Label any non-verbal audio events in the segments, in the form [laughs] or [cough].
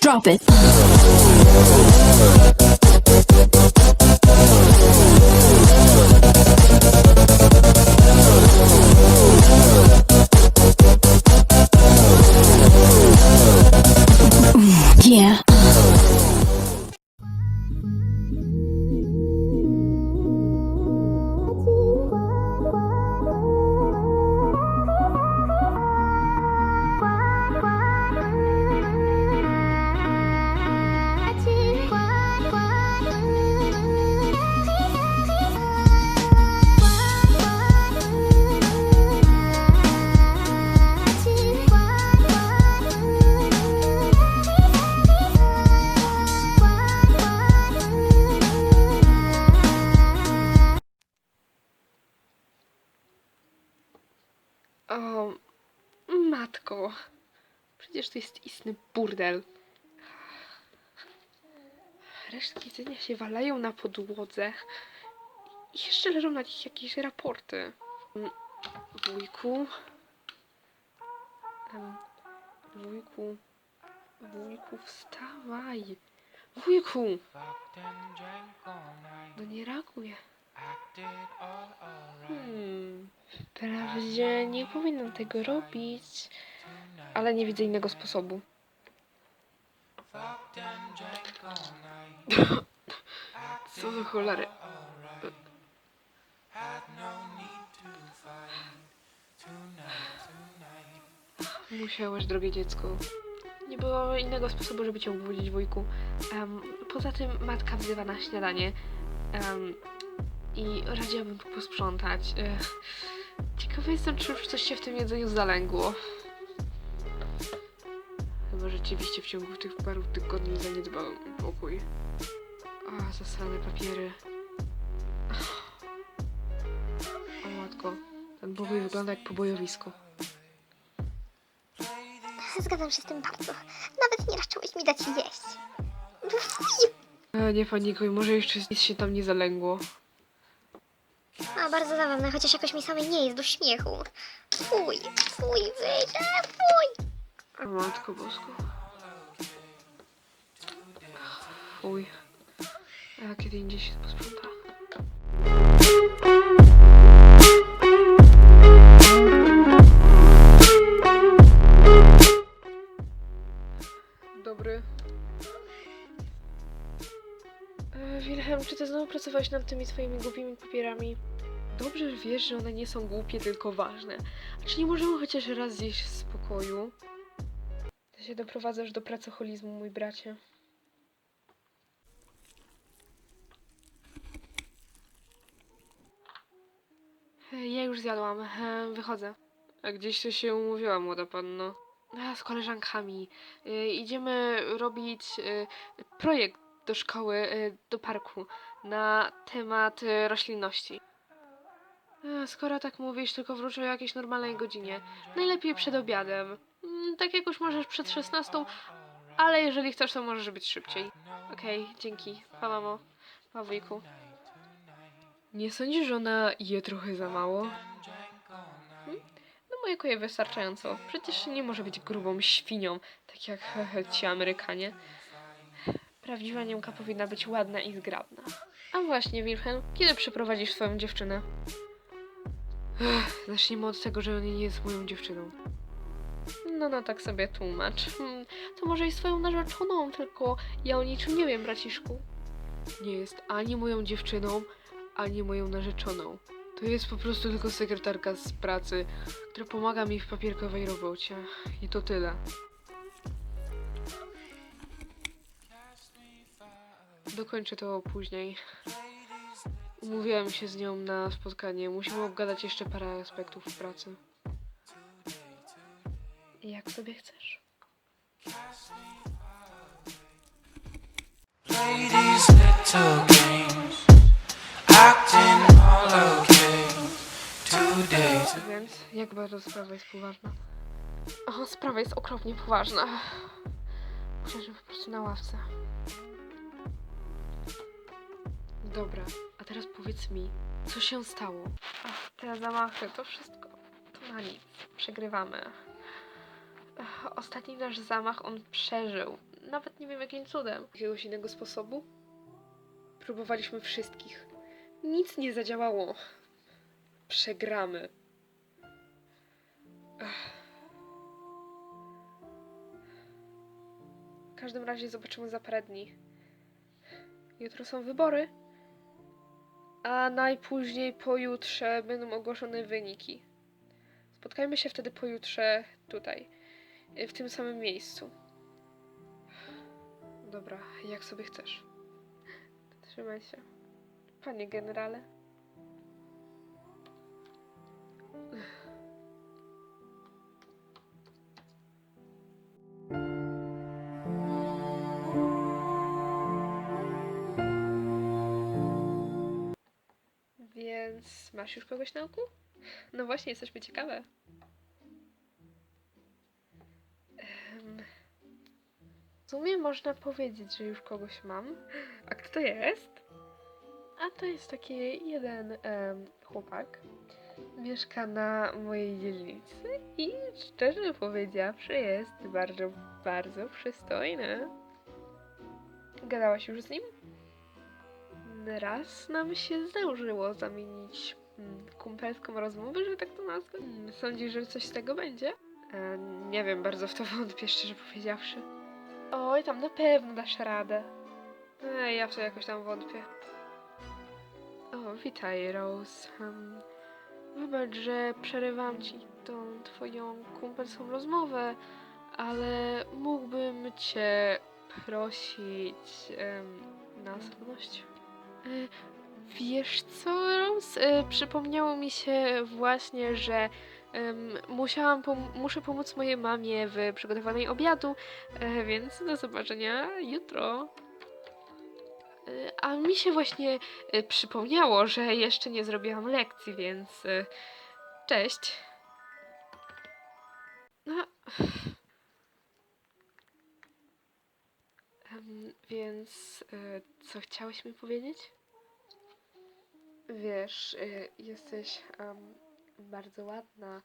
Drop it. Przecież to jest istny burdel. Resztki jedzenia się walają na podłodze. I jeszcze leżą na nich jakieś raporty. Wujku. Wujku. Wujku, wstawaj. Wujku! No nie reaguje. Hmm. Wprawdzie nie powinnam tego robić. Ale nie widzę innego sposobu. [laughs] Co za cholery. Musiałeś, drogie dziecko. Nie było innego sposobu, żeby cię obudzić, wujku. Em, poza tym matka wzywa na śniadanie. Em, I radziłabym tu posprzątać. Ciekawa jestem, czy już coś się w tym jedzeniu zalęgło. Rzeczywiście w ciągu tych paru tygodni zaniedbałem mój pokój. A, zasrane papiery. O matko, ten pokój wygląda jak pobojowisko. Zgadzam się z tym bardzo. Nawet nie raczyłeś mi dać jeść. E, nie panikuj, może jeszcze nic się tam nie zalęgło. A bardzo zabawne, chociaż jakoś mi samej nie jest do śmiechu. Fuj, fuj, wyjdę, fuj. Matko bosko. Fuj. A kiedy indziej się posprząta. Dobry. E, Wilhelm, czy ty znowu pracowałeś nad tymi swoimi głupimi papierami? Dobrze że wiesz, że one nie są głupie, tylko ważne. A czy nie możemy chociaż raz zjeść w spokoju? Ty się doprowadzasz do pracoholizmu, mój bracie. Ja już zjadłam. E, Wychodzę. A gdzieś to się umówiła, młoda panno? A, z koleżankami. E, Idziemy robić e, projekt do szkoły, e, do parku na temat e, roślinności. E, Skoro tak mówisz, tylko wrócę o jakiejś normalnej godzinie. Najlepiej przed obiadem. Mm, Tak jakoś możesz przed 16, ale jeżeli chcesz, to możesz być szybciej. Okej, dzięki. Pa mamo. Pa wujku. Nie sądzisz, że ona je trochę za mało? Hmm? No mojego je wystarczająco. Przecież nie może być grubą świnią, tak jak ci Amerykanie. Prawdziwa Niemka powinna być ładna i zgrabna. A właśnie, Wilhelm, kiedy przyprowadzisz swoją dziewczynę? Ech, zacznijmy od tego, że ona nie jest moją dziewczyną. No, no, tak sobie tłumacz. Hmm, to może i swoją narzeczoną, tylko ja o niczym nie wiem, braciszku. Nie jest ani moją dziewczyną, ani moją narzeczoną. To jest po prostu tylko sekretarka z pracy, która pomaga mi w papierkowej robocie. I to tyle. Dokończę to później. Umówiłem się z nią na spotkanie. Musimy obgadać jeszcze parę aspektów pracy. Jak sobie chcesz. Today, Więc jak bardzo sprawa jest poważna? O, sprawa jest okropnie poważna. Usiądźmy po prostu na ławce. Dobra, a teraz powiedz mi, co się stało? Ach, te zamachy, to wszystko, to na nic. Przegrywamy. Ostatni nasz zamach on przeżył. nawet nie wiem jakim cudem. Jakiegoś innego sposobu? Próbowaliśmy wszystkich. Nic nie zadziałało. Przegramy. Ech. W każdym razie zobaczymy za parę dni. Jutro są wybory, a najpóźniej pojutrze będą ogłoszone wyniki. Spotkajmy się wtedy pojutrze tutaj, w tym samym miejscu. Dobra, jak sobie chcesz. Trzymaj się. Panie generale. Więc masz już kogoś na oku? No właśnie, jesteśmy ciekawe. W sumie można powiedzieć, że już kogoś mam. A kto to jest? A to jest taki jeden em, chłopak. Mieszka na mojej dzielnicy i szczerze powiedziawszy jest bardzo, bardzo przystojny. Gadałaś już z nim? Raz nam się zdążyło zamienić mm, kumpelską rozmowę, że tak to nazwę. Mm, Sądzisz, że coś z tego będzie? E, nie wiem, bardzo w to wątpię, szczerze powiedziawszy. Oj, tam na pewno dasz radę. E, ja w to jakoś tam wątpię. O, witaj, Rose. Um, wybacz, że przerywam ci tą twoją kumpelską rozmowę, ale mógłbym cię prosić em, na osobność. E, Wiesz co, Rose? E, Przypomniało mi się właśnie, że musiałam pom- muszę pomóc mojej mamie w przygotowanej obiadu, e, więc do zobaczenia jutro. E, A mi się właśnie e, przypomniało, że jeszcze nie zrobiłam lekcji, więc cześć. No. Więc co chciałeś mi powiedzieć? Wiesz, jesteś em, bardzo ładna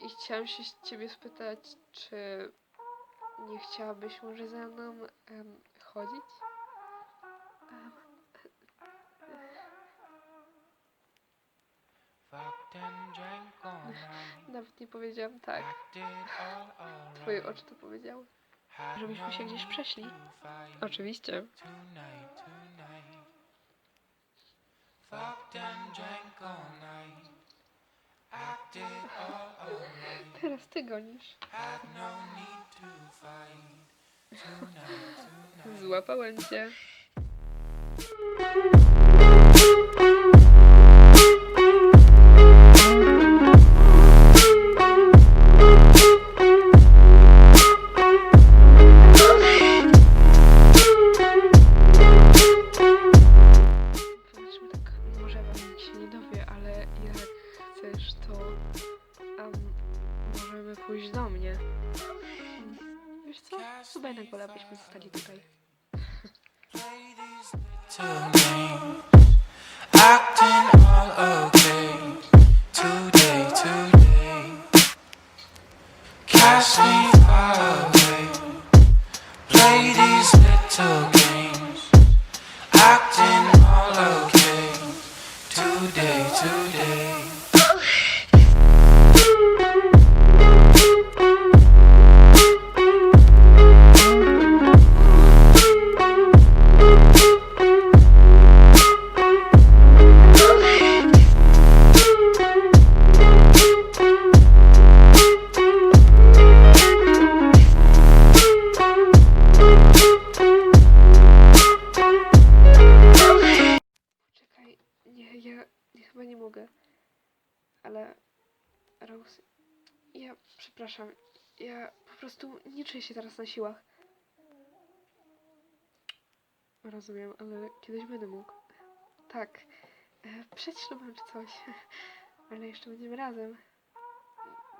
i chciałam się z ciebie spytać, czy nie chciałabyś może ze mną em, chodzić? Night. nawet nie powiedziałam tak. Twoje oczy to powiedziały. Żebyśmy się gdzieś przeszli. Oczywiście. Fucked and drank all night. Teraz ty gonisz. No. Złapałem cię. Acting Ja przepraszam, ja po prostu nie czuję się teraz na siłach. Rozumiem, ale kiedyś będę mógł. Tak, e, przed ślubem czy coś, [laughs] ale jeszcze będziemy razem.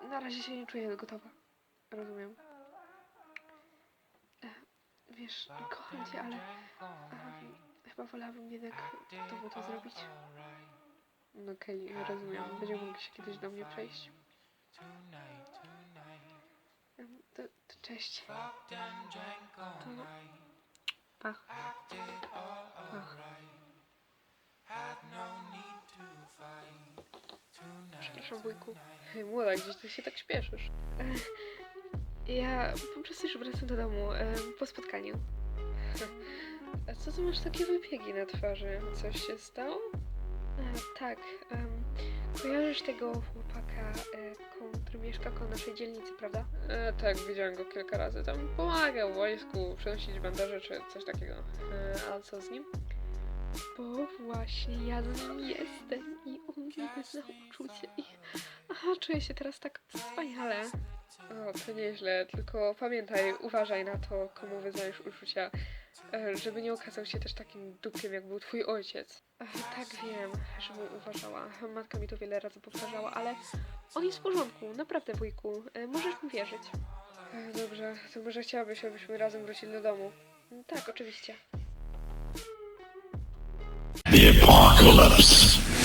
Na razie się nie czuję gotowa. Rozumiem. E, wiesz, kocham cię, ale em, chyba wolałabym jednak domu to zrobić. No Okej, rozumiem. Będziemy mogli się kiedyś do mnie przejść. To, to Cześć. To- no to fight. Tonight. Przepraszam, wujku. Hej, młoda, gdzieś ty się tak śpieszysz? [laughs] Ja po prostu już wracam do domu po spotkaniu. [laughs] A co ty masz takie wypiegi na twarzy? Coś się stało? A, tak. em, kojarzysz tego chłopaka, e, który mieszka koło naszej dzielnicy, prawda? E, tak, widziałem go kilka razy. Tam pomagał w wojsku, przenosić bandaże czy coś takiego. E, a co z nim? Bo właśnie ja z nim jestem i on mnie zna uczucie i aha, czuję się teraz tak wspaniale. O, to nieźle, tylko pamiętaj, uważaj na to, komu wyznajesz uczucia, żeby nie okazał się też takim dupkiem, jak był twój ojciec. Ech, tak wiem, żebym uważała. Matka mi to wiele razy powtarzała, ale on jest w porządku, naprawdę wujku, e, możesz mi wierzyć. E, Dobrze, to może chciałabyś, abyśmy razem wrócili do domu. Tak, oczywiście. The apocalypse.